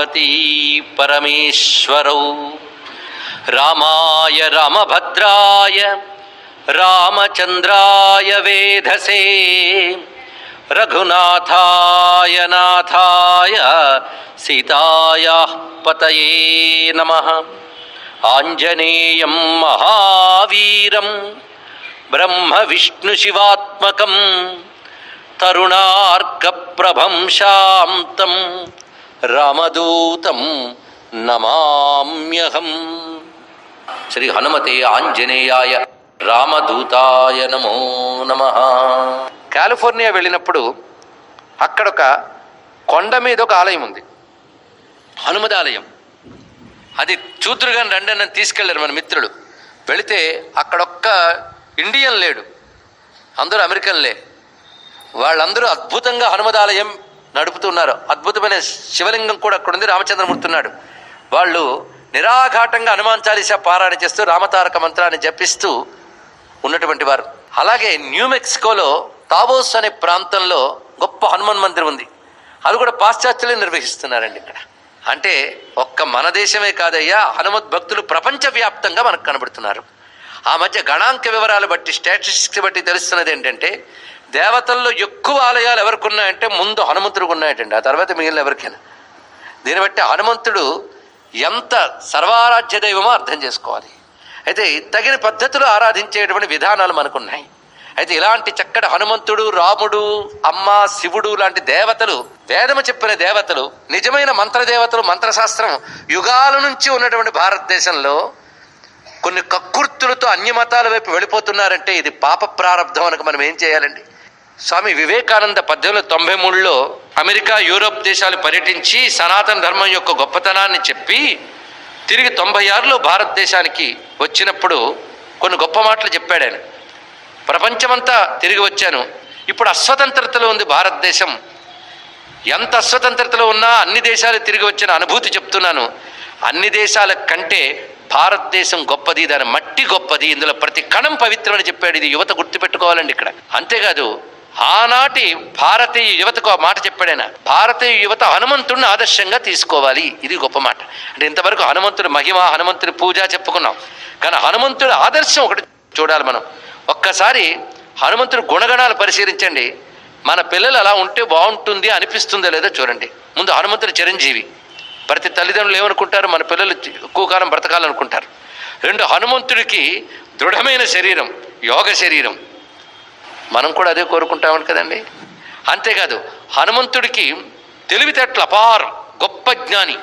प्रजापती परमेश्वरौ। रामाय रामभद्राय रामचन्द्राय वेधसे। रघुनाथाय नाथाय, सीतायाः पतये नमः। आञ्जनेयं महावीरं, ब्रह्मविष्णुशिवात्मकं, तरुणार्कप्रभं शान्तं। రామదూతం నమామ్యహం. శ్రీ హనుమతే ఆంజనేయాయ రామదూతాయ నమో నమ. కాలిఫోర్నియా వెళ్ళినప్పుడు అక్కడ ఒక కొండ మీద ఒక ఆలయం ఉంది. హనుమద ఆలయం అది చూతురుగాని రండి అని తీసుకెళ్ళారు మన మిత్రులు వెళితే అక్కడొక్క ఇండియన్ లేడు. అందరూ అమెరికన్లే. వాళ్ళందరూ అద్భుతంగా హనుమదాలయం నడుపుతున్నారు అద్భుతమైన శివలింగం కూడా అక్కడ ఉంది రామచంద్రమూర్తి ఉన్నాడు వాళ్ళు నిరాఘాటంగా హనుమాన్ చాలీసా పారాయణ చేస్తూ రామతారక మంత్రాన్ని జపిస్తూ ఉన్నటువంటి వారు. అలాగే న్యూ మెక్సికోలో తాబోస్ అనే ప్రాంతంలో గొప్ప హనుమాన్ మందిరం ఉంది. అది కూడా పాశ్చాత్యులే నిర్వహిస్తున్నారండి ఇక్కడ. అంటే ఒక్క మన దేశమే కాదయ్యా హనుమత్ భక్తులు ప్రపంచవ్యాప్తంగా మనకు కనబడుతున్నారు. ఆ మధ్య గణాంక వివరాలు బట్టి స్టాటిస్టిక్స్ బట్టి తెలుస్తున్నది ఏంటంటే దేవతల్లో ఎక్కువ ఆలయాలు ఎవరికి ఉన్నాయంటే ముందు హనుమంతుడికి ఉన్నాయటండి. ఆ తర్వాత మిగిలిన ఎవరికైనా. దీన్ని బట్టి హనుమంతుడు ఎంత సర్వారాధ్య దైవమో అర్థం చేసుకోవాలి. అయితే తగిన పద్ధతిలో ఆరాధించేటువంటి విధానాలు మనకున్నాయి. అయితే ఇలాంటి చక్కటి హనుమంతుడు రాముడు అమ్మ శివుడు లాంటి దేవతలు వేదము చెప్పిన దేవతలు నిజమైన మంత్రదేవతలు మంత్రశాస్త్రం యుగాల నుంచి ఉన్నటువంటి భారతదేశంలో కొన్ని కక్కుర్తులతో అన్యమతాల వైపు వెళ్ళిపోతున్నారంటే ఇది పాప ప్రారంధం అనక మనం ఏం చేయాలండి? స్వామి వివేకానంద పద్దెనిమిది తొంభై మూడులో అమెరికా యూరోప్ దేశాలు పర్యటించి సనాతన ధర్మం యొక్క గొప్పతనాన్ని చెప్పి తిరిగి తొంభై ఆరులో భారతదేశానికి వచ్చినప్పుడు కొన్ని గొప్ప మాటలు చెప్పాడు ఆయన. ప్రపంచమంతా తిరిగి వచ్చాను. ఇప్పుడు అస్వతంత్రతలో ఉంది భారతదేశం. ఎంత అస్వతంత్రతలో ఉన్నా అన్ని దేశాలు తిరిగి వచ్చిన అనుభూతి చెప్తున్నాను. అన్ని దేశాల కంటే భారతదేశం గొప్పది దాని మట్టి గొప్పది ఇందులో ప్రతి కణం పవిత్రమని చెప్పాడు. ఇది యువత గుర్తుపెట్టుకోవాలండి ఇక్కడ. అంతేకాదు ఆనాటి భారతీయ యువతకు ఆ మాట చెప్పాడైనా భారతీయ యువత హనుమంతుడిని ఆదర్శంగా తీసుకోవాలి. ఇది గొప్ప మాట. అంటే ఇంతవరకు హనుమంతుడి మహిమ హనుమంతుడి పూజ చెప్పుకున్నాం. కానీ హనుమంతుడి ఆదర్శం ఒకటి చూడాలి మనం. ఒక్కసారి హనుమంతుడి గుణగణాలు పరిశీలించండి. మన పిల్లలు అలా ఉంటే బాగుంటుంది అనిపిస్తుందో లేదో చూడండి. ముందు హనుమంతుడి చిరంజీవి. ప్రతి తల్లిదండ్రులు ఏమనుకుంటారు? మన పిల్లలు ఎక్కువ కాలం బ్రతకాలనుకుంటారు. రెండు హనుమంతుడికి దృఢమైన శరీరం యోగ శరీరం. మనం కూడా అదే కోరుకుంటామని కదండి? అంతేకాదు హనుమంతుడికి తెలివితేటలు అపారం గొప్ప జ్ఞాని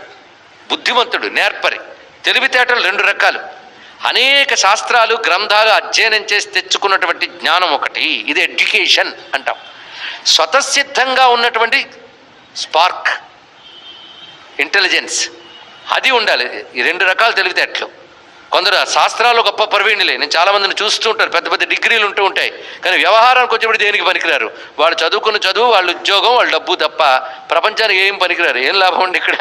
బుద్ధిమంతుడు నేర్పరి. తెలివితేటలు రెండు రకాలు. అనేక శాస్త్రాలు గ్రంథాలు అధ్యయనం చేసి తెచ్చుకున్నటువంటి జ్ఞానం ఒకటి ఇది ఎడ్యుకేషన్ అంటాం. స్వతసిద్ధంగా ఉన్నటువంటి స్పార్క్ ఇంటెలిజెన్స్. అది ఉండాలి. ఈ రెండు రకాల తెలివితేటలు. కొందరు శాస్త్రాలు గొప్ప ప్రవీణులే. నేను చాలా మందిని చూస్తూ ఉంటాను. పెద్ద పెద్ద డిగ్రీలు ఉంటూ ఉంటాయి. కానీ వ్యవహారానికి వచ్చేప్పుడు దేనికి పనికిరారు? వాళ్ళు చదువుకున్న చదువు వాళ్ళ ఉద్యోగం వాళ్ళ డబ్బు తప్ప ప్రపంచానికి ఏం పనికిరారు? ఏం లాభం ఉంది ఇక్కడ?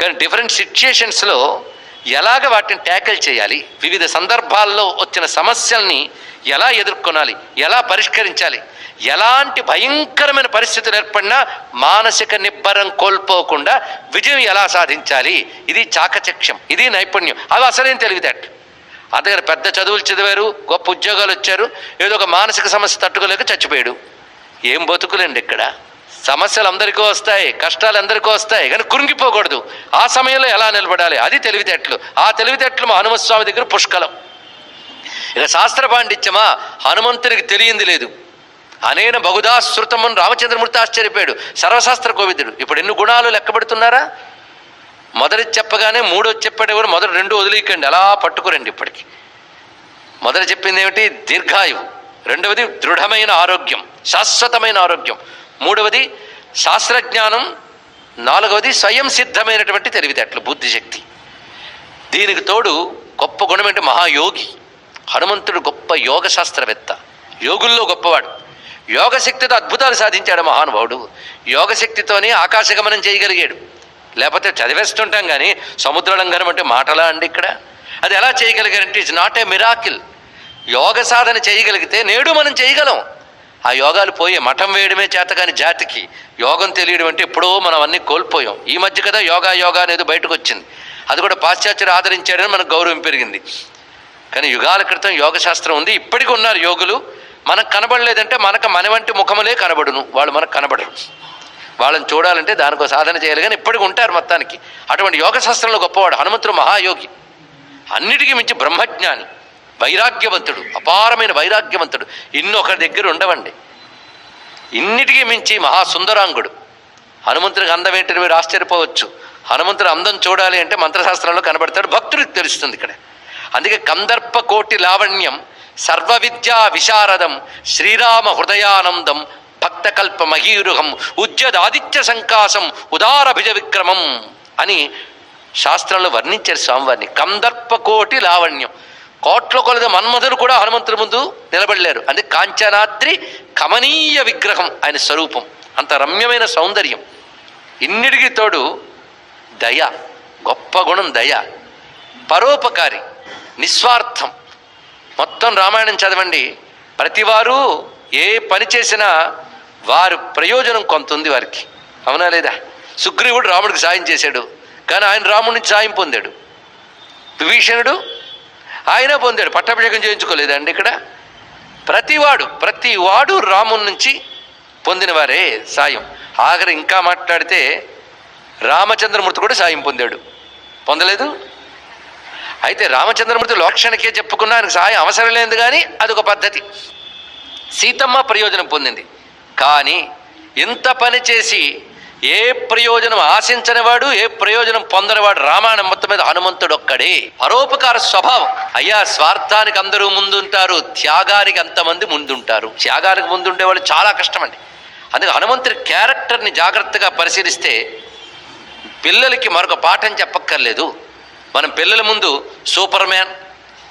కానీ డిఫరెంట్ సిచ్యుయేషన్స్లో ఎలాగ వాటిని ట్యాకిల్ చేయాలి? వివిధ సందర్భాల్లో వచ్చిన సమస్యల్ని ఎలా ఎదుర్కొనాలి? ఎలా పరిష్కరించాలి? ఎలాంటి భయంకరమైన పరిస్థితులు ఏర్పడినా మానసిక నిబ్బరం కోల్పోకుండా విజయం ఎలా సాధించాలి? ఇది చాకచక్ష్యం ఇది నైపుణ్యం. అవి అసలేం తెలివితేట అంతేగాని పెద్ద చదువులు చదివారు గొప్ప ఉద్యోగాలు వచ్చారు ఏదో ఒక మానసిక సమస్య తట్టుకోలేక చచ్చిపోయాడు. ఏం బతుకులండి ఇక్కడ? సమస్యలు అందరికీ వస్తాయి కష్టాలు అందరికీ వస్తాయి కానీ కురింగిపోకూడదు. ఆ సమయంలో ఎలా నిలబడాలి? అది తెలివితేటలు. ఆ తెలివితేటలు మా హనుమస్వామి దగ్గర పుష్కలం. ఇక శాస్త్ర పాండిత్యమా? హనుమంతునికి తెలియంది లేదు. అనేన బహుదా శృతమని రామచంద్రమూర్తి ఆశ్చర్యపోయాడు. సర్వశాస్త్ర కోవిదుడు ఇప్పుడు ఎన్ని గుణాలు లెక్కబెడుతున్నారా? మొదటి చెప్పగానే మూడో చెప్పాడు కూడా మొదటి రెండు వదిలేయకండి. అలా పట్టుకురండి ఇప్పటికి. మొదటి చెప్పింది ఏమిటి? దీర్ఘాయువు. రెండవది దృఢమైన ఆరోగ్యం. శాశ్వతమైన ఆరోగ్యం. మూడవది శాస్త్రజ్ఞానం నాలుగవది స్వయం సిద్ధమైనటువంటి తెలివితేటలు బుద్ధిశక్తి. దీనికి తోడు గొప్ప గుణం ఏంటి మహాయోగి. హనుమంతుడు గొప్ప యోగ శాస్త్రవేత్త యోగుల్లో గొప్పవాడు. యోగశక్తితో అద్భుతాలు సాధించాడు మహానుభావుడు. యోగశక్తితోనే ఆకాశగమనం చేయగలిగాడు. లేకపోతే చదివేస్తుంటాం కానీ సముద్రలంఘనం అంటే మాటలా అండి ఇక్కడ? అది ఎలా చేయగలిగారంటే ఇట్స్ నాట్ ఏ మిరాకిల్ యోగ సాధన చేయగలిగితే నేడు మనం చేయగలం. ఆ యోగాలు పోయే మఠం వేయడమే చేత కాని జాతికి యోగం తెలియడం అంటే ఎప్పుడో మనం అన్నీ కోల్పోయాం. ఈ మధ్య కదా యోగా యోగా అనేది బయటకు వచ్చింది. అది కూడా పాశ్చాత్యులు ఆదరించాడని మనకు గౌరవం పెరిగింది. కానీ యుగాల క్రితం యోగ శాస్త్రం ఉంది. ఇప్పటికి ఉన్నారు యోగులు. మనకు కనబడలేదంటే మనకు మన వంటి ముఖములే కనబడును. వాళ్ళు మనకు కనబడరు. వాళ్ళని చూడాలంటే దానికో సాధన చేయాలి. కానీ ఇప్పటికి ఉంటారు మొత్తానికి. అటువంటి యోగ శాస్త్రంలో గొప్పవాడు హనుమంతుడు మహాయోగి. అన్నిటికీ మించి బ్రహ్మజ్ఞాని. వైరాగ్యవంతుడు అపారమైన వైరాగ్యవంతుడు. ఇన్నొకరి దగ్గర ఉండవండి. ఇన్నిటికీ మించి మహాసుందరాంగుడు. హనుమంతుడికి అందం ఏంటని మీరు ఆశ్చర్యపోవచ్చు. హనుమంతుడు అందం చూడాలి అంటే మంత్రశాస్త్రంలో కనబడతాడు. భక్తుడికి తెలుస్తుంది ఇక్కడ. అందుకే కందర్ప కోటి లావణ్యం సర్వ విద్యా విశారదం శ్రీరామ హృదయానందం భక్తకల్ప మహీరుహం ఉజ్జదాదిత్య సంకాసం ఉదారభిజ విక్రమం అని శాస్త్రంలో వర్ణించారు స్వామివారిని. కందర్ప కోటి లావణ్యం. కోట్ల కొలది మన్మధులు కూడా హనుమంతుడి ముందు నిలబడలేరు. అది కాంచనాద్రి కమనీయ విగ్రహం ఆయన స్వరూపం. అంత రమ్యమైన సౌందర్యం. ఇన్నిటికి తోడు దయ గొప్ప గుణం దయ పరోపకారి నిస్వార్థం. మొత్తం రామాయణం చదవండి. ప్రతివారు ఏ పని చేసినా వారు ప్రయోజనం కొంత ఉంది వారికి. అవునా లేదా? సుగ్రీవుడు రాముడికి సాయం చేశాడు. కానీ ఆయన రాముడి నుంచి సాయం పొందాడు. విభీషణుడు ఆయన పొందాడు. పట్టాభిషేకం చేయించుకోలేదండి ఇక్కడ. ప్రతివాడు ప్రతివాడు రాముని నుంచి పొందినవారే సాయం. ఆఖరి ఇంకా మాట్లాడితే రామచంద్రమూర్తి కూడా సాయం పొందాడు. పొందలేదు? అయితే రామచంద్రమూర్తి లోక్షణకే చెప్పుకున్నా ఆయనకు సహాయం అవసరం లేదు కానీ అదొక పద్ధతి. సీతమ్మ ప్రయోజనం పొందింది. కానీ ఇంత పని చేసి ఏ ప్రయోజనం ఆశించనివాడు ఏ ప్రయోజనం పొందనివాడు రామాయణం మొత్తం మీద హనుమంతుడు ఒక్కడే పరోపకార స్వభావం. అయ్యా స్వార్థానికి అందరూ ముందుంటారు త్యాగానికి అంతమంది ముందుంటారు. త్యాగానికి ముందుండే వాళ్ళు చాలా కష్టమండి. అందుకే హనుమంతుడి క్యారెక్టర్ని జాగ్రత్తగా పరిశీలిస్తే పిల్లలకి మరొక పాఠం చెప్పక్కర్లేదు. మనం పిల్లల ముందు సూపర్ మ్యాన్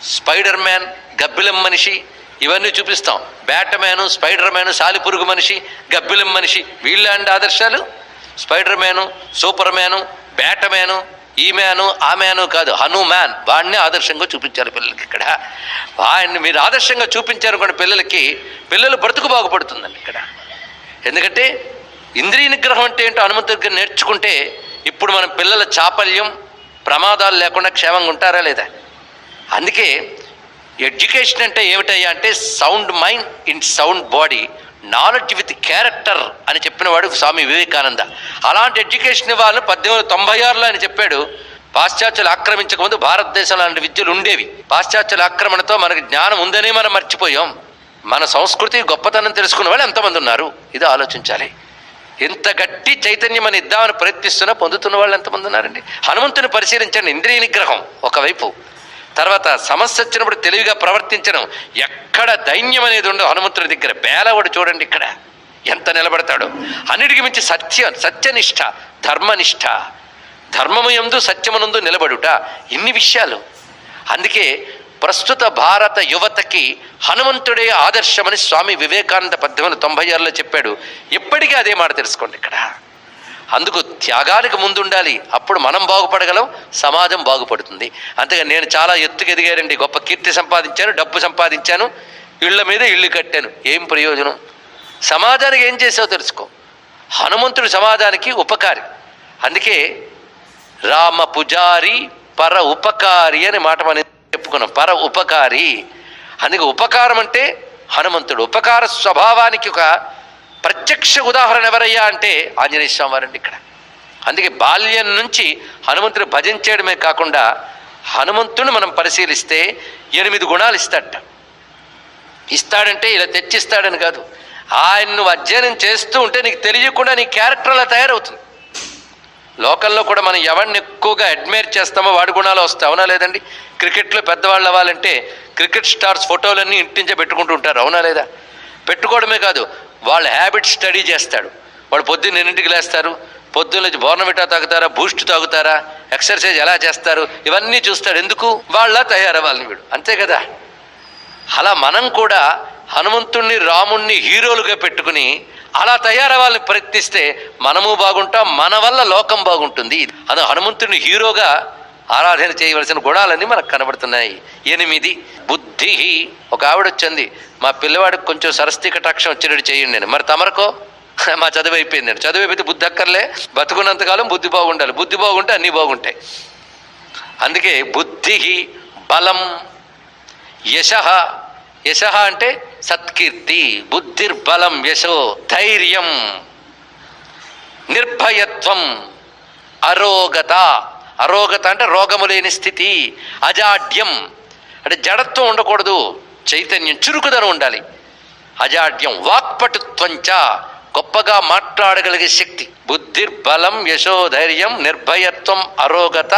స్పైడర్ మ్యాన్ గబ్బిలం మనిషి ఇవన్నీ చూపిస్తాం. బ్యాట్ మ్యాను స్పైడర్ మ్యాను సాలిపురుగు మనిషి గబ్బిలం మనిషి. వీళ్ళ ఆదర్శాలు spider man super man bat man ఈ మ్యాను ఆ మ్యాను కాదు హనుమాన్ వాడిని ఆదర్శంగా చూపించారు పిల్లలకి ఇక్కడ. వాడిని మీరు ఆదర్శంగా చూపించారు కొన్ని పిల్లలకి పిల్లలు బ్రతుకు బాగుపడుతుందండి ఇక్కడ. ఎందుకంటే ఇంద్రియ నిగ్రహం అంటే ఏంటో హనుమంతు దగ్గర నేర్చుకుంటే ఇప్పుడు మనం పిల్లల చాపల్యం ప్రమాదాలు లేకుండా క్షేమంగా ఉంటారా లేదా? అందుకే ఎడ్యుకేషన్ అంటే ఏమిటయ్యా అంటే sound mind in sound body. Knowledge with character అని చెప్పినవాడు స్వామి వివేకానంద. అలాంటి ఎడ్యుకేషన్ ఇవ్వాలని పద్దెనిమిది తొంభై ఆరులో అని చెప్పాడు పాశ్చాత్యులు ఆక్రమించక ముందు భారతదేశంలో అలాంటి విద్యలు ఉండేవి. పాశ్చాత్యుల ఆక్రమణతో మనకి జ్ఞానం ఉందని మనం మర్చిపోయాం. మన సంస్కృతి గొప్పతనం తెలుసుకున్న వాళ్ళు ఎంతమంది ఉన్నారు? ఇది ఆలోచించాలి. ఇంత గట్టి చైతన్యం అని ఇద్దామని ప్రయత్నిస్తున్నా పొందుతున్న వాళ్ళు ఎంతమంది ఉన్నారండి? హనుమంతుని పరిశీలించండి ఇంద్రియ నిగ్రహం ఒకవైపు. తర్వాత సమస్య వచ్చినప్పుడు తెలివిగా ప్రవర్తించడం ఎక్కడ దైన్యం అనేది ఉండదు హనుమంతుడి దగ్గర బేలవాడు చూడండి ఇక్కడ. ఎంత నిలబడతాడు. అన్నిటికి మించి సత్య సత్యనిష్ట ధర్మనిష్ట. ధర్మము యందు సత్యమునందు నిలబడుట ఇన్ని విషయాలు. అందుకే ప్రస్తుత భారత యువతకి హనుమంతుడే ఆదర్శమని స్వామి వివేకానంద పద్దెనిమిది తొంభై ఆరులో చెప్పాడు. ఎప్పటికీ అదే మాట తెలుసుకోండి ఇక్కడ. అందుకు త్యాగానికి ముందుండాలి. అప్పుడు మనం బాగుపడగలం సమాజం బాగుపడుతుంది. అంతేగా నేను చాలా ఎత్తుకు ఎదిగారండి గొప్ప కీర్తి సంపాదించాను డబ్బు సంపాదించాను ఇళ్ళ మీద ఇల్లు కట్టాను. ఏం ప్రయోజనం? సమాజానికి ఏం చేసావు తెలుసుకో. హనుమంతుడు సమాజానికి ఉపకారి. అందుకే రామ పుజారి పర ఉపకారి అని మాట మనం చెప్పుకున్నాం. పర ఉపకారి. అందుకే ఉపకారం అంటే హనుమంతుడు. ఉపకార స్వభావానికి ఒక ప్రత్యక్ష ఉదాహరణ ఎవరయ్యా అంటే ఆంజనేయ స్వామి వారండి ఇక్కడ. అందుకే బాల్యం నుంచి హనుమంతుడు భజించేయడమే కాకుండా హనుమంతుని మనం పరిశీలిస్తే ఎనిమిది గుణాలు ఇస్తాడట. ఇస్తాడంటే ఇలా తెచ్చిస్తాడని కాదు. ఆయన నువ్వు అధ్యయనం చేస్తూ ఉంటే నీకు తెలియకుండా నీ క్యారెక్టర్ అలా తయారవుతుంది. లోకల్లో కూడా మనం ఎవరిని ఎక్కువగా అడ్మైర్ చేస్తామో వాడి గుణాలు వస్తాయి. అవునా లేదండి? క్రికెట్లో పెద్దవాళ్ళు అవ్వాలంటే క్రికెట్ స్టార్స్ ఫోటోలన్నీ ఇంటించే పెట్టుకుంటూ ఉంటారు. అవునా లేదా? పెట్టుకోవడమే కాదు. వాళ్ళ హ్యాబిట్ స్టడీ చేస్తాడు. వాళ్ళు పొద్దున్న ఎన్నింటికి లేస్తారు? పొద్దున్న లేచి బోర్నమిటా తాగుతారా? బూస్ట్ తాగుతారా? ఎక్సర్సైజ్ ఎలా చేస్తారు? ఇవన్నీ చూస్తాడు. ఎందుకు? వాళ్ళ తయారవ్వాలని వీడు. అంతే కదా? అలా మనం కూడా హనుమంతుణ్ణి రాముణ్ణి హీరోలుగా పెట్టుకుని అలా తయారవ్వాలని ప్రయత్నిస్తే మనము బాగుంటాం మన వల్ల లోకం బాగుంటుంది. అది హనుమంతుడిని హీరోగా ఆరాధన చేయవలసిన గుణాలన్నీ మనకు కనబడుతున్నాయి. ఎనిమిది బుద్ధి. ఒక ఆవిడ వచ్చింది మా పిల్లవాడికి కొంచెం సరస్తి కటాక్షం వచ్చినట్టు చేయండి నేను. మరి తమరకో? మా చదువు అయిపోయింది నేను. చదువు అయిపోతే బుద్ధి అక్కర్లే. బతుకున్నంతకాలం బుద్ధి బాగుండాలి. బుద్ధి బాగుంటే అన్నీ బాగుంటాయి. అందుకే బుద్ధి బలం యశ. యశ అంటే సత్కీర్తి. బుద్ధిర్బలం యశో ధైర్యం. నిర్భయత్వం అరోగత. అరోగత అంటే రోగము లేని స్థితి అజాడ్యం. అంటే జడత్వం ఉండకూడదు చైతన్యం చురుకుదనం ఉండాలి. అజాడ్యం వాక్పటుత్వంచ గొప్పగా మాట్లాడగలిగే శక్తి. బుద్ధిర్బలం యశోధైర్యం నిర్భయత్వం అరోగత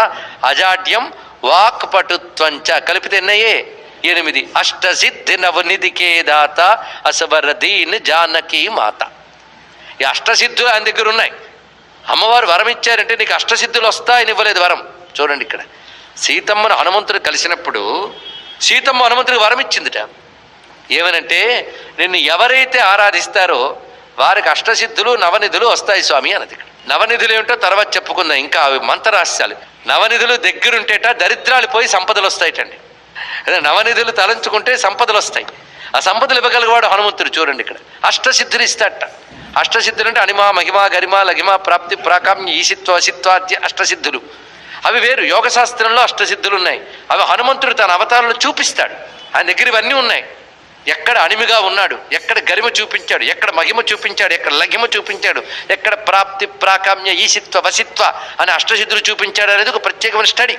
అజాడ్యం వాక్పటుత్వంచ. కలిపితే ఎన్నయ్యే? ఎనిమిది. అష్టసిద్ధి నవనిధికే దాత అసవరదీన్ జానకి మాత. ఈ అష్టసిద్ధులు ఆయన దగ్గర ఉన్నాయి అమ్మవారు వరం ఇచ్చారంటే నీకు అష్టసిద్ధులు వస్తాయని ఇవ్వలేదు వరం. చూడండి ఇక్కడ. సీతమ్మను హనుమంతుడు కలిసినప్పుడు సీతమ్మ హనుమంతుడికి వరం ఇచ్చిందిట. ఏమనంటే నిన్ను ఎవరైతే ఆరాధిస్తారో వారికి అష్టసిద్ధులు నవనిధులు వస్తాయి స్వామి అన్నది ఇక్కడ. నవనిధులు ఏమిటో తర్వాత చెప్పుకుందాం. ఇంకా అవి మంత్రరహస్యాలు. నవనిధులు దగ్గరుంటేట దరిద్రాలు పోయి సంపదలు వస్తాయిటండి. నవనిధులు తలంచుకుంటే సంపదలు వస్తాయి. ఆ సంపదలు ఇవ్వగలిగేవాడు హనుమంతుడు చూడండి ఇక్కడ. అష్టసిద్ధులు ఇస్తాట అష్టసిద్ధులు అంటే అనిమా మహిమ గరిమ లగిమ ప్రాప్తి ప్రాకామ్య ఈశిత్వ అసిత్వాద్య అష్టసిద్ధులు. అవి వేరు. యోగ శాస్త్రంలో అష్టసిద్ధులు ఉన్నాయి అవి హనుమంతుడు తన అవతారంలో చూపిస్తాడు. ఆయన దగ్గర ఇవన్నీ ఉన్నాయి. ఎక్కడ అణిమిగా ఉన్నాడు ఎక్కడ గరిమ చూపించాడు ఎక్కడ మహిమ చూపించాడు ఎక్కడ లఘిమ చూపించాడు ఎక్కడ ప్రాప్తి ప్రాకామ్య ఈశిత్వ వసిత్వ అనే అష్టసిద్ధులు చూపించాడు అనేది ఒక ప్రత్యేకమైన స్టడీ.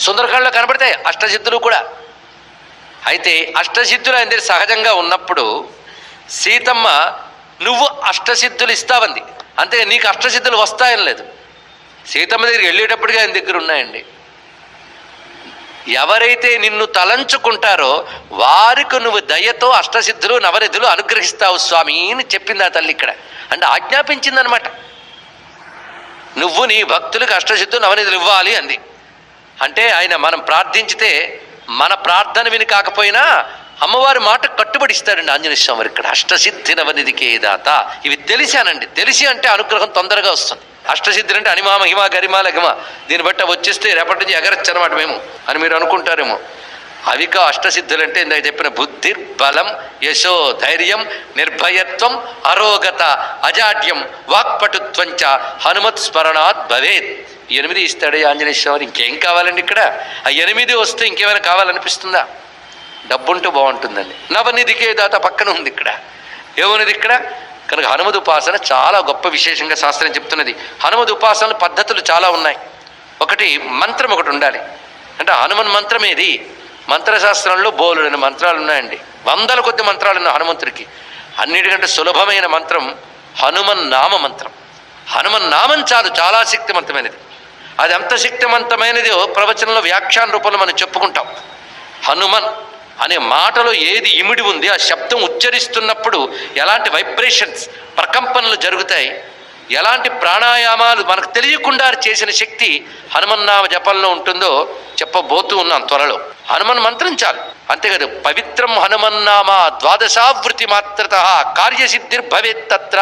సుందరకాండలో కనబడతాయి అష్టసిద్ధులు కూడా. అయితే అష్టసిద్ధులు ఆయన దగ్గర సహజంగా ఉన్నప్పుడు సీతమ్మ నువ్వు అష్టసిద్ధులు ఇస్తావంది. అంతే నీకు అష్టసిద్ధులు వస్తాయని లేదు. సీతమ్మ దగ్గరికి వెళ్ళేటప్పటికి ఆయన దగ్గర ఉన్నాయండి. ఎవరైతే నిన్ను తలంచుకుంటారో వారికి నువ్వు దయతో అష్టసిద్ధులు నవనిధులు అనుగ్రహిస్తావు స్వామి అని చెప్పింది ఆ తల్లి ఇక్కడ. అంటే ఆజ్ఞాపించిందనమాట. నువ్వు నీ భక్తులకు అష్టసిద్ధులు నవనిధులు ఇవ్వాలి అంది. అంటే ఆయన మనం ప్రార్థించితే మన ప్రార్థన విని కాకపోయినా అమ్మవారి మాట కట్టుబడి ఇస్తాడండి ఆంజనేయ స్వామి ఇక్కడ. అష్టసిద్ధి నవనిధికే దాత. ఇవి తెలిసానండి. తెలిసి అంటే అనుగ్రహం తొందరగా వస్తుంది. అష్టసిద్ధులు అంటే అనిమా మహిమ గరిమ లగిమ దీన్ని బట్టి వచ్చేస్తే రేపటి నుంచి ఎగరచ్చు అనమాట మేము అని మీరు అనుకుంటారేమో. అవిక అష్టసిద్ధులు అంటే ఇందాక చెప్పిన బుద్ధి బలం యశో ధైర్యం నిర్భయత్వం అరోగత అజాడ్యం వాక్పటుత్వంచ హనుమత్ స్మరణాత్ భవేత్. ఎనిమిది ఇస్తాడు ఆంజనేయ స్వామి ఇంకేం కావాలండి ఇక్కడ? ఆ ఎనిమిది వస్తే ఇంకేమైనా కావాలనిపిస్తుందా? డబ్బుంటూ బాగుంటుందండి. నవనిధికే దాత పక్కన ఉంది ఇక్కడ. ఏమున్నది ఇక్కడ? కనుక హనుమద్ ఉపాసన చాలా గొప్ప విశేషంగా శాస్త్రం చెప్తున్నది. హనుమద్ ఉపాసన పద్ధతులు చాలా ఉన్నాయి. ఒకటి మంత్రం ఒకటి ఉండాలి. అంటే హనుమన్ మంత్రం ఏది? మంత్రశాస్త్రంలో బోలుడైన మంత్రాలు ఉన్నాయండి. వందల కొద్ది మంత్రాలు ఉన్నాయి హనుమంతుడికి. అన్నిటికంటే సులభమైన మంత్రం హనుమన్ నామ మంత్రం. హనుమన్ నామం చాలు చాలా శక్తివంతమైనది అది ఎంత శక్తివంతమైనదో ప్రవచనంలో వ్యాఖ్యాన రూపంలో మనం చెప్పుకుంటాం. హనుమన్ అనే మాటలో ఏది ఇమిడి ఉంది ఆ శబ్దం ఉచ్చరిస్తున్నప్పుడు ఎలాంటి వైబ్రేషన్స్ ప్రకంపనలు జరుగుతాయి? ఎలాంటి ప్రాణాయామాలు మనకు తెలియకుండా చేసిన శక్తి హనుమన్నామ జపంలో ఉంటుందో చెప్పబోతూ ఉన్నాం త్వరలో. హనుమన్ మంత్రం చాలు. అంతేకాదు పవిత్రం హనుమన్నామ ద్వాదశావృతి మాత్రత కార్యసిద్ధిర్భవేత్తత్ర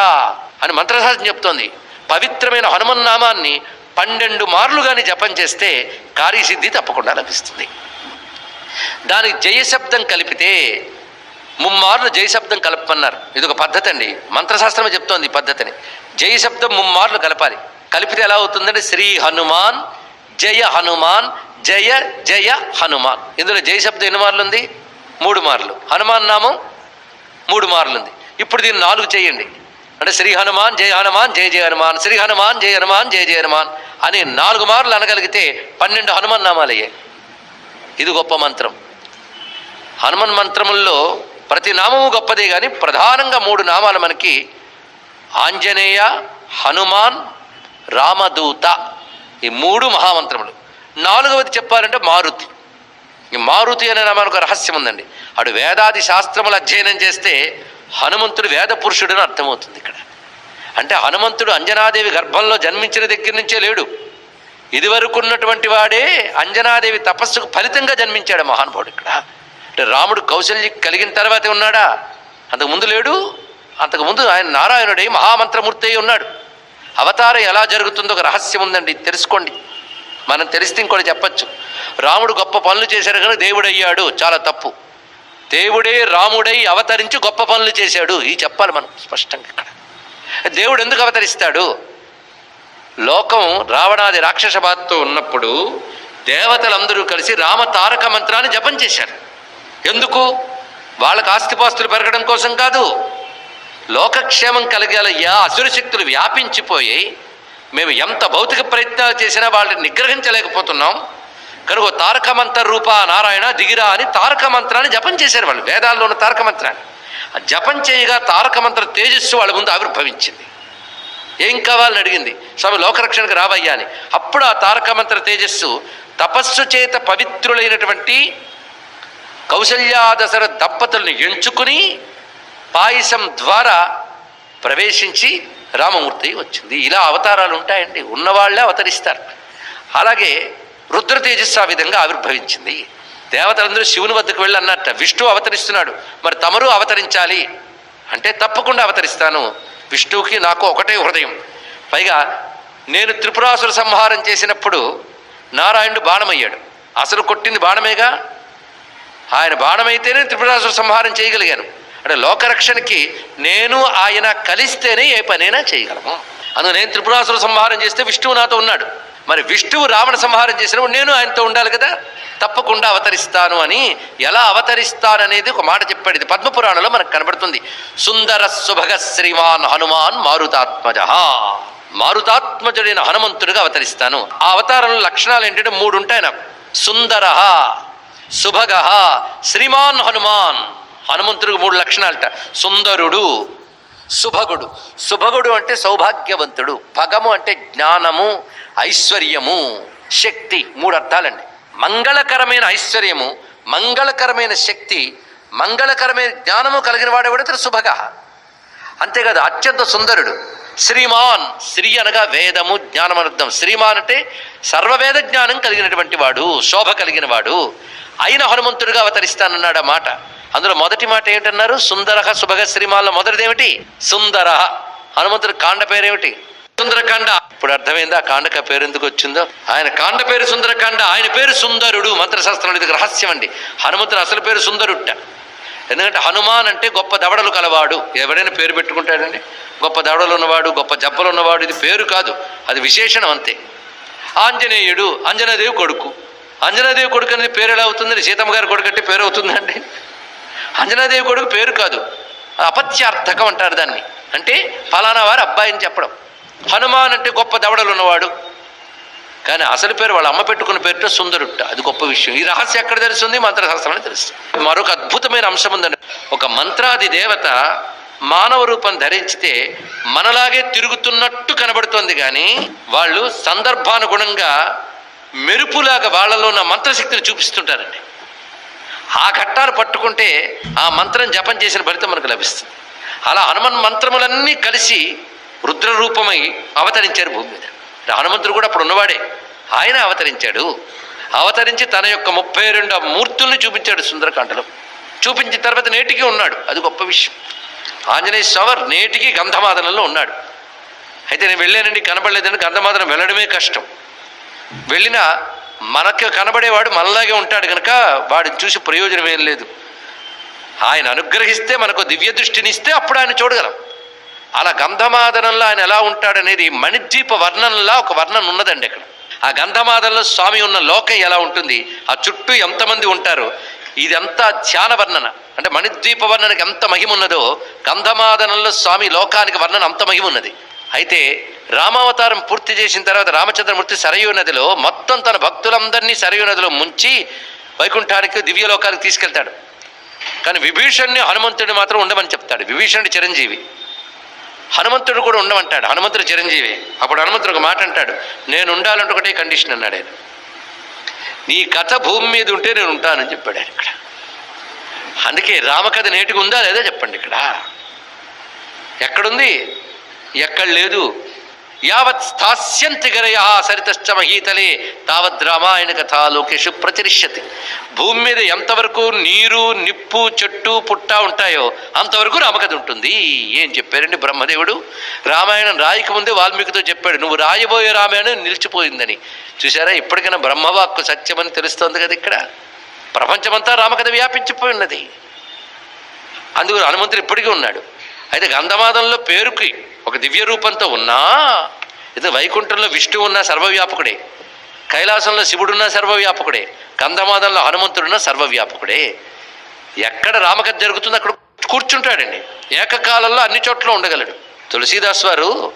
అని మంత్రశాస్త్రం చెప్తోంది. పవిత్రమైన హనుమన్నామాన్ని పన్నెండు మార్లు కానీ జపం చేస్తే కార్యసిద్ధి తప్పకుండా లభిస్తుంది. దానికి జయశబ్దం కలిపితే ముమ్మార్లు జయశబ్దం కలపమన్నారు. ఇది ఒక పద్ధతి అండి. మంత్రశాస్త్రమే చెప్తోంది ఈ పద్ధతిని. జయశబ్దం ముమ్మార్లు కలపాలి. కలిపితే ఎలా అవుతుందంటే శ్రీ హనుమాన్ జయ హనుమాన్ జయ జయ హనుమాన్. ఇందులో జయశబ్దం ఎన్ని మార్లు ఉంది? మూడు మార్లు. హనుమాన్ నామం మూడు మార్లు ఉంది. ఇప్పుడు దీన్ని నాలుగు చేయండి. అంటే శ్రీ హనుమాన్ జయ హనుమాన్ జయ జయ హనుమాన్. శ్రీ హనుమాన్ జయ హనుమాన్ జయ జయ హనుమాన్ అని నాలుగు మార్లు అనగలిగితే పన్నెండు హనుమాన్ నామాలు అయ్యాయి ఇది గొప్ప మంత్రం. హనుమన్ మంత్రముల్లో ప్రతి నామము గొప్పదే కానీ ప్రధానంగా మూడు నామాలు మనకి ఆంజనేయ హనుమాన్ రామదూత ఈ మూడు మహామంత్రములు. నాలుగవది చెప్పాలంటే మారుతి. ఈ మారుతి అనే నామానికి ఒక రహస్యం ఉందండి. అడు వేదాది శాస్త్రములు అధ్యయనం చేస్తే హనుమంతుడు వేద పురుషుడని అర్థమవుతుంది ఇక్కడ. అంటే హనుమంతుడు అంజనాదేవి గర్భంలో జన్మించిన దగ్గర నుంచే లేడు. ఇదివరకు ఉన్నటువంటి వాడే అంజనాదేవి తపస్సుకు ఫలితంగా జన్మించాడు మహానుభావుడు ఇక్కడ. అంటే రాముడు కౌశల్య కలిగిన తర్వాతే ఉన్నాడా? అంతకు ముందు లేడు. అంతకు ముందు ఆయన నారాయణుడై మహామంత్రమూర్తి అయి ఉన్నాడు. అవతారం ఎలా జరుగుతుందో ఒక రహస్యం ఉందండి తెలుసుకోండి. మనం తెలిస్తే ఇంకోటి చెప్పచ్చు. రాముడు గొప్ప పనులు చేశాడు కానీ దేవుడు అయ్యాడు చాలా తప్పు. దేవుడే రాముడై అవతరించి గొప్ప పనులు చేశాడు ఇది చెప్పాలి మనం స్పష్టంగా ఇక్కడ. దేవుడు ఎందుకు అవతరిస్తాడు? లోకం రావణాది రాక్షస బాధతో ఉన్నప్పుడు దేవతలందరూ కలిసి రామ తారక మంత్రాన్ని జపం చేశారు. ఎందుకు? వాళ్ళకి ఆస్తిపాస్తులు పెరగడం కోసం కాదు. లోకక్షేమం కలిగేలయ్యా అసుర శక్తులు వ్యాపించిపోయి మేము ఎంత భౌతిక ప్రయత్నాలు చేసినా వాళ్ళని నిగ్రహించలేకపోతున్నాం. కనుక తారక మంత్ర రూప నారాయణ దిగిరా అని తారక మంత్రాన్ని జపం చేశారు వాళ్ళు. వేదాల్లో ఉన్న తారక మంత్రాన్ని. జపం చేయగా తారక మంత్ర తేజస్సు వాళ్ళ ముందు ఆవిర్భవించింది. ఏం కావాలని అడిగింది? స్వామి లోకరక్షణకు రావయ్యా అని. అప్పుడు ఆ తారకమంత్ర తేజస్సు తపస్సు చేత పవిత్రులైనటువంటి కౌశల్యాదశర దంపతుల్ని ఎంచుకుని పాయసం ద్వారా ప్రవేశించి రామమూర్తి వచ్చింది. ఇలా అవతారాలు ఉంటాయండి. ఉన్నవాళ్ళే అవతరిస్తారు. అలాగే రుద్ర తేజస్సు ఆ విధంగా ఆవిర్భవించింది. దేవతలందరూ శివుని వద్దకు వెళ్ళి అన్నట్ట విష్ణు అవతరిస్తున్నాడు. మరి తమరు అవతరించాలి అంటే తప్పకుండా అవతరిస్తాను. విష్ణువుకి నాకు ఒకటే హృదయం. పైగా నేను త్రిపురాసుర సంహారం చేసినప్పుడు నారాయణుడు బాణమయ్యాడు. అసలు కొట్టింది బాణమేగా? ఆయన బాణమైతేనే త్రిపురాసుర సంహారం చేయగలిగాను. అంటే లోకరక్షణకి నేను ఆయన కలిస్తేనే ఏ పనైనా చేయగలము. అందుకు నేను త్రిపురాసుర సంహారం చేస్తే విష్ణువు నాతో ఉన్నాడు. మరి విష్ణువు రావణ సంహారం చేసినప్పుడు నేను ఆయనతో ఉండాలి కదా? తప్పకుండా అవతరిస్తాను అని. ఎలా అవతరిస్తాననేది ఒక మాట చెప్పాడు. ఇది పద్మపురాణంలో మనకు కనబడుతుంది. సుందర సుభగ శ్రీమాన్ హనుమాన్ మారుతాత్మజ. మారుతాత్మజుడైన హనుమంతుడిగా అవతరిస్తాను. ఆ అవతారంలో లక్షణాలు ఏంటంటే మూడు ఉంటాయి నాకు. సుందర సుభగ శ్రీమాన్ హనుమాన్. హనుమంతుడికి మూడు లక్షణాలట. సుందరుడు సుభగుడు సుభగుడు అంటే సౌభాగ్యవంతుడు. భగము అంటే జ్ఞానము ఐశ్వర్యము శక్తి మూడు అర్థాలండి. మంగళకరమైన ఐశ్వర్యము మంగళకరమైన శక్తి మంగళకరమైన జ్ఞానము కలిగిన వాడు ఎవడైతే శుభగ? అంతేకాదు అత్యంత సుందరుడు. శ్రీమాన్ శ్రీ అనగా వేదము జ్ఞానం అర్థం శ్రీమాన్ అంటే సర్వవేద జ్ఞానం కలిగినటువంటి వాడు శోభ కలిగిన వాడు. అయిన హనుమంతుడిగా అవతరిస్తానన్నాడు ఆ మాట. అందులో మొదటి మాట ఏంటన్నారు సుందర సుభగ శ్రీమాల్లో మొదటిది ఏమిటి సుందర. హనుమంతుడి కాండ పేరేమిటి? సుందరకాండ. ఇప్పుడు అర్థమైందా? కాండక పేరు ఎందుకు వచ్చిందో? ఆయన కాండ పేరు సుందరకాండ ఆయన పేరు సుందరుడు. మంత్రశాస్త్రంలో ఇది రహస్యం అండి. హనుమంతుడు అసలు పేరు సుందరుట్ట ఎందుకంటే హనుమాన్ అంటే గొప్ప దవడలు కలవాడు. ఎవరైనా పేరు పెట్టుకుంటాడండి? గొప్ప దవడలు ఉన్నవాడు గొప్ప జబ్బలు ఉన్నవాడు. ఇది పేరు కాదు. అది విశేషణం అంతే. ఆంజనేయుడు అంజనాదేవి కొడుకు. అంజనాదేవి కొడుకు అనేది పేరు ఎలా అవుతుంది సీతమ్మ గారి కొడుకు అంటే పేరు అవుతుందండి? అంజనాదేవి కొడుకు పేరు కాదు. అపత్యార్థకం అంటారు దాన్ని. అంటే ఫలానా వారి అబ్బాయిని చెప్పడం. హనుమాన్ అంటే గొప్ప దవడలు ఉన్నవాడు. కానీ అసలు పేరు వాళ్ళ అమ్మ పెట్టుకున్న పేరుతో సుందరుట్ట అది గొప్ప విషయం. ఈ రహస్యం ఎక్కడ తెలుస్తుంది? మంత్రశాస్త్రం తెలుస్తుంది. మరొక అద్భుతమైన అంశం ఉందండి. ఒక మంత్రాది దేవత మానవ రూపం ధరించితే మనలాగే తిరుగుతున్నట్టు కనబడుతోంది కానీ వాళ్ళు సందర్భానుగుణంగా మెరుపులాగా వాళ్ళలో ఉన్న మంత్రశక్తిని చూపిస్తుంటారండి. ఆ ఘట్టాలు పట్టుకుంటే ఆ మంత్రం జపం చేసిన ఫలితం మనకు లభిస్తుంది. అలా హనుమన్ మంత్రములన్నీ కలిసి రుద్రరూపమై అవతరించారు భూమి మీద. హనుమంతుడు కూడా అప్పుడు ఉన్నవాడే. ఆయన అవతరించాడు. అవతరించి తన యొక్క ముప్పై రెండు మూర్తుల్ని చూపించాడు సుందరకాండలో. చూపించిన తర్వాత నేటికి ఉన్నాడు. అది గొప్ప విషయం. ఆంజనేయ స్వామి నేటికి గంధమాదనంలో ఉన్నాడు. అయితే నేను వెళ్ళానండి కనబడలేదని గంధమాదనం వెళ్ళడమే కష్టం. వెళ్ళినా మనకు కనబడేవాడు మనలాగే ఉంటాడు కనుక వాడిని చూసి ప్రయోజనం ఏం లేదు. ఆయన అనుగ్రహిస్తే మనకు దివ్య దృష్టిని ఇస్తే అప్పుడు ఆయన చూడగలం. అలా గంధమాదనంలో ఆయన ఎలా ఉంటాడనేది మణిద్వీప వర్ణనలా ఒక వర్ణన ఉన్నదండి అక్కడ. ఆ గంధమాదనలో స్వామి ఉన్న లోకం ఎలా ఉంటుంది? ఆ చుట్టూ ఎంతమంది ఉంటారు? ఇదంతా ధ్యాన వర్ణన. అంటే మణిద్వీప వర్ణనకి ఎంత మహిమ ఉన్నదో గంధమాదనంలో స్వామి లోకానికి వర్ణన అంత మహిమ ఉన్నది. అయితే రామావతారం పూర్తి చేసిన తర్వాత రామచంద్రమూర్తి సరయూ నదిలో మొత్తం తన భక్తులందరినీ సరయూ నదిలో ముంచి వైకుంఠానికి దివ్యలోకానికి తీసుకెళ్తాడు. కానీ విభీషణ్ణి హనుమంతుడిని మాత్రం ఉండమని చెప్తాడు. విభీషణుడు చిరంజీవి. హనుమంతుడు కూడా ఉండమంటాడు. హనుమంతుడు చిరంజీవి. అప్పుడు హనుమంతుడు ఒక మాట అంటాడు. నేను ఉండాలంటే ఒకటే కండిషన్ అన్నాడు ఆయన. నీ కథ భూమి మీద ఉంటే నేను ఉంటానని చెప్పాడు ఆయన ఇక్కడ. అందుకే రామకథ నేటికి ఉందా లేదా చెప్పండి ఇక్కడ. ఎక్కడుంది? ఎక్కడ లేదు. యావత్ స్థాస్యంతి గరయ సరితశ్చ మహీతలే. తావద్ రామాయణ కథ లోకేషు ప్రచరిష్యతి భూమి మీద ఎంతవరకు నీరు నిప్పు చెట్టు పుట్ట ఉంటాయో అంతవరకు రామకథ ఉంటుంది. ఏం చెప్పారండి బ్రహ్మదేవుడు? రామాయణం రాయికి ముందే వాల్మీకితో చెప్పాడు నువ్వు రాయబోయే రామాయణం నిలిచిపోయిందని. చూసారా ఇప్పటికైనా బ్రహ్మవాక్కు సత్యమని తెలుస్తోంది కదా ఇక్కడ. ప్రపంచమంతా రామకథ వ్యాపించిపోయి ఉన్నది. అందుకు హనుమంతుడు ఇప్పటికీ ఉన్నాడు. అయితే గంధమాదంలో పేరుకి ఒక దివ్య రూపంతో ఉన్నా ఇది వైకుంఠంలో విష్ణువు ఉన్న సర్వవ్యాపకుడే కైలాసంలో శివుడున్న సర్వవ్యాపకుడే కందమాదంలో హనుమంతుడున్న సర్వవ్యాపకుడే. ఎక్కడ రామకథ జరుగుతుందో అక్కడ కూర్చుంటాడండి. ఏకకాలంలో అన్ని చోట్ల ఉండగలడు. తులసీదాస్ వారు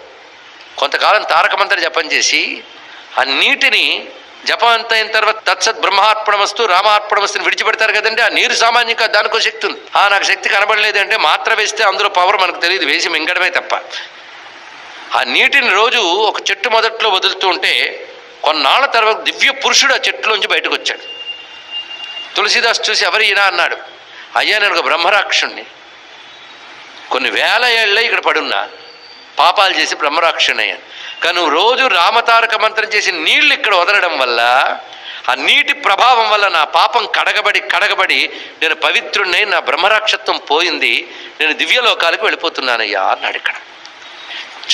కొంతకాలం తారక మంత్ర జపం చేసి ఆ నీటిని జపం అంత అయిన తర్వాత తత్సత్ బ్రహ్మార్పణమస్తు రామార్పణమస్తుని విడిచిపెడతారు కదండి ఆ నీరు సామాన్యంగా దానికో శక్తి ఉంది. ఆ నాకు శక్తి కనబడలేదంటే మాత్ర వేస్తే అందులో పవర్ మనకు తెలియదు వేసి మింగడమే తప్ప. ఆ నీటిని రోజు ఒక చెట్టు మొదట్లో వదులుతూ ఉంటే కొన్నాళ్ళ తర్వాత దివ్య పురుషుడు ఆ చెట్టులోంచి బయటకు వచ్చాడు. తులసిదాస్ చూసి ఎవరు ఈయన? అన్నాడు. అయ్యా నేను ఒక బ్రహ్మరాక్షుణ్ణి. కొన్ని వేల ఏళ్ళే ఇక్కడ పడున్నా. పాపాలు చేసి బ్రహ్మరాక్షుణ్ణయ్యాను కానీ నువ్వు రోజు రామతారక మంత్రం చేసి నీళ్ళు ఇక్కడ వదలడం వల్ల ఆ నీటి ప్రభావం వల్ల నా పాపం కడగబడి కడగబడి నేను పవిత్రుణ్ణి నా బ్రహ్మరాక్షత్వం పోయింది. నేను దివ్యలోకాలకు వెళ్ళిపోతున్నానయ్యా అన్నాడు ఇక్కడ.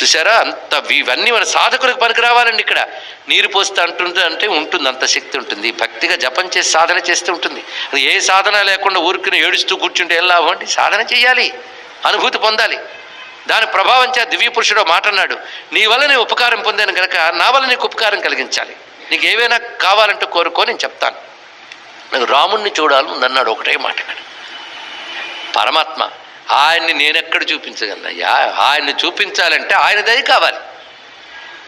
చూసారా అంత ఇవన్నీ మన సాధకులకు పనికి రావాలండి ఇక్కడ. నీరు పోస్తే అంటుంది అంటే ఉంటుంది అంత శక్తి ఉంటుంది. భక్తిగా జపం చేసి సాధన చేస్తూ ఉంటుంది. అది ఏ సాధన లేకుండా ఊరికి ఏడుస్తూ కూర్చుంటే ఏం లాభం అంటే సాధన చేయాలి. అనుభూతి పొందాలి. దాని ప్రభావం చే దివ్య పురుషుడు మాట అన్నాడు నీ వల్ల నేను ఉపకారం పొందాను కనుక నా వల్ల నీకు ఉపకారం కలిగించాలి. నీకు ఏవైనా కావాలంటే కోరుకో నేను చెప్తాను. నాకు రాముణ్ణి చూడాలి ఉందన్నాడు ఒకటే మాట ఇక్కడ. పరమాత్మ ఆయన్ని నేనెక్కడ చూపించగలను అయ్యా? ఆయన్ని చూపించాలంటే ఆయన దయ కావాలి.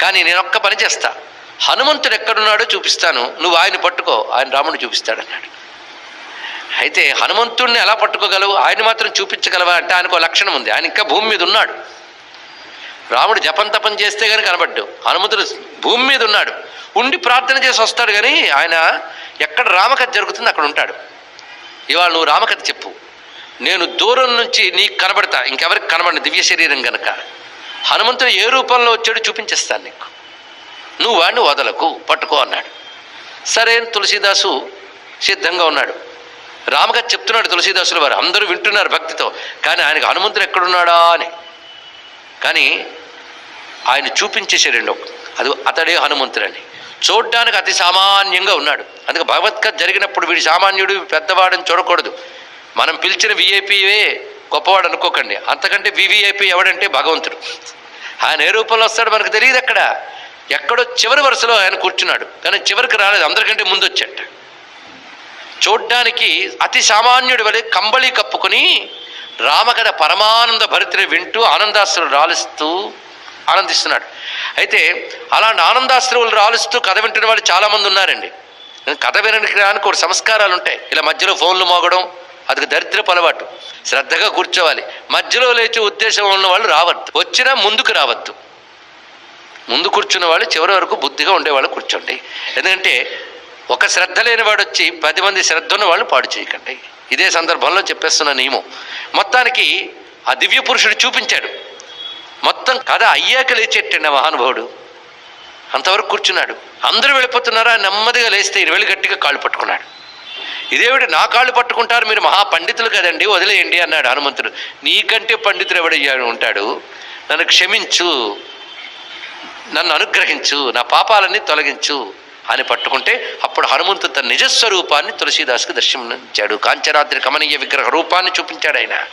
కానీ నేను ఒక్క పని చేస్తా. హనుమంతుడు ఎక్కడున్నాడో చూపిస్తాను. నువ్వు ఆయన పట్టుకో. ఆయన రాముడు చూపిస్తాడన్నాడు. అయితే హనుమంతుడిని ఎలా పట్టుకోగలవు? ఆయన మాత్రం చూపించగలవా అంటే ఆయనకు ఒక లక్షణం ఉంది. ఆయన ఇంకా భూమి మీద ఉన్నాడు. రాముడు జపం తపం చేస్తే కానీ కనబడ్డు. హనుమంతుడు భూమి మీద ఉన్నాడు. ఉండి ప్రార్థన చేసి వస్తాడు కానీ ఆయన ఎక్కడ రామకథ జరుగుతుందో అక్కడ ఉంటాడు. ఇవాళ నువ్వు రామకథ చెప్పు. నేను దూరం నుంచి నీకు కనబడతా. ఇంకెవరికి కనబడిన? దివ్య శరీరం గనక. హనుమంతుడు ఏ రూపంలో వచ్చాడు చూపించేస్తాను నీకు. నువ్వు వాడిని వదలకు పట్టుకో అన్నాడు. సరే తులసీదాసు సిద్ధంగా ఉన్నాడు. రామకథ చెప్తున్నాడు తులసీదాసుల వారు అందరూ వింటున్నారు భక్తితో. కానీ ఆయనకు హనుమంతుడు ఎక్కడున్నాడా అని. కానీ ఆయన చూపించేసాడండి ఒక అది అతడే హనుమంతుడని చూడ్డానికి అతి సామాన్యంగా ఉన్నాడు. అందుకే భగవత్కథ జరిగినప్పుడు వీడి సామాన్యుడు పెద్దవాడని చూడకూడదు. మనం పిలిచిన విఐపీవే గొప్పవాడు అనుకోకండి. అంతకంటే వివిఐపీ ఎవడంటే భగవంతుడు. ఆయన ఏ రూపంలో వస్తాడో మనకు తెలియదు అక్కడ. ఎక్కడో చివరి వరుసలో ఆయన కూర్చున్నాడు. కానీ చివరికి రాలేదు. అందరికంటే ముందు వచ్చాట. చూడ్డానికి అతి సామాన్యుడి వలె కంబళి కప్పుకొని రామకథ పరమానంద భరిత్రి వింటూ ఆనందాశ్రులు రాలుస్తూ ఆనందిస్తున్నాడు. అయితే అలాంటి ఆనందాశ్రువులు రాలుస్తూ కథ వింటున్న వాళ్ళు చాలామంది ఉన్నారండి. కథ వినడానికి ఒక సంస్కారాలు ఉంటాయి. ఇలా మధ్యలో ఫోన్లు మోగడం అది దరిద్రపు అలవాటు శ్రద్ధగా కూర్చోవాలి. మధ్యలో లేచే ఉద్దేశం ఉన్న వాళ్ళు రావద్దు. వచ్చినా ముందుకు రావద్దు. ముందు కూర్చున్న వాళ్ళు చివరి వరకు బుద్ధిగా ఉండేవాళ్ళు కూర్చోండి. ఎందుకంటే ఒక శ్రద్ధ లేని వాడు వచ్చి పది మంది శ్రద్ధ ఉన్న వాళ్ళు పాడు చేయకండి. ఇదే సందర్భంలో చెప్పేస్తున్న నియమం. మొత్తానికి ఆ దివ్య పురుషుడు చూపించాడు. మొత్తం కథ అయ్యాక లేచేటండి ఆ మహానుభావుడు. అంతవరకు కూర్చున్నాడు. అందరూ వెళ్ళిపోతున్నారా? నెమ్మదిగా లేస్తే ఇరవై గట్టిగా కాళ్ళు పట్టుకున్నాడు. ఇదేమిటి నా కాళ్ళు పట్టుకుంటారు? మీరు మహా పండితులు కదండి వదిలేయండి అన్నాడు హనుమంతుడు. నీకంటే పండితుడు ఎవడయ్యా ఉంటాడు? నన్ను క్షమించు నన్ను అనుగ్రహించు నా పాపాలన్నీ తొలగించు అని పట్టుకుంటే అప్పుడు హనుమంతుడు తన నిజస్వరూపాన్ని తులసీదాస్కి దర్శనమిచ్చాడు కాంచరాద్రి కమనీయ విగ్రహ రూపాన్ని చూపించాడు ఆయన.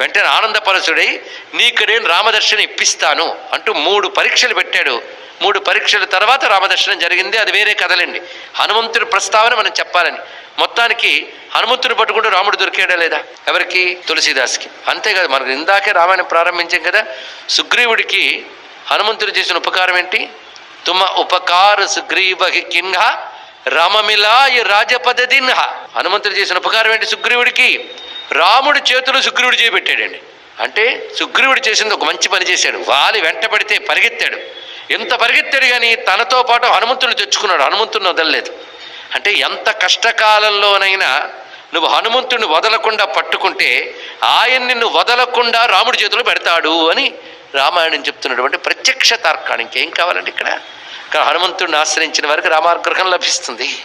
వెంటనే ఆనందపరచుడై నీకు నేను రామదర్శనం ఇప్పిస్తాను అంటూ మూడు పరీక్షలు పెట్టాడు. మూడు పరీక్షల తర్వాత రామదర్శనం జరిగింది. అది వేరే కథలండి. హనుమంతుడి ప్రస్తావన మనం చెప్పాలని. మొత్తానికి హనుమంతుడు పట్టుకుంటూ రాముడు దొరికాడా లేదా? ఎవరికి? తులసీదాస్కి. అంతేకాదు మనకు ఇందాకే రామాయణం ప్రారంభించాం కదా సుగ్రీవుడికి హనుమంతుడు చేసిన ఉపకారం ఏంటి? తుమ ఉపకార సుగ్రీవ కిన్హ రామమిలాయ రాజపదదిన్హ హనుమంతుడు చేసిన ఉపకారం ఏంటి సుగ్రీవుడికి? రాముడి చేతులు సుగ్రీవుడు చేయబెట్టాడండి అంటే సుగ్రీవుడు చేసింది ఒక మంచి పని చేశాడు. వాలి వెంట పడితే పరిగెత్తాడు. ఎంత పరిగెత్తాడు కానీ తనతో పాటు హనుమంతుడు తెచ్చుకున్నాడు. హనుమంతుడిని వదలలేదు. అంటే ఎంత కష్టకాలంలోనైనా నువ్వు హనుమంతుడిని వదలకుండా పట్టుకుంటే ఆయన నిన్ను వదలకుండా రాముడి చేతిలో పెడతాడు అని రామాయణం చెప్తున్నటువంటి ప్రత్యక్ష తార్కాణం. ఇంకేం కావాలండి ఇక్కడ? హనుమంతుడిని ఆశ్రయించిన వారికి రామాగ్రహం లభిస్తుంది.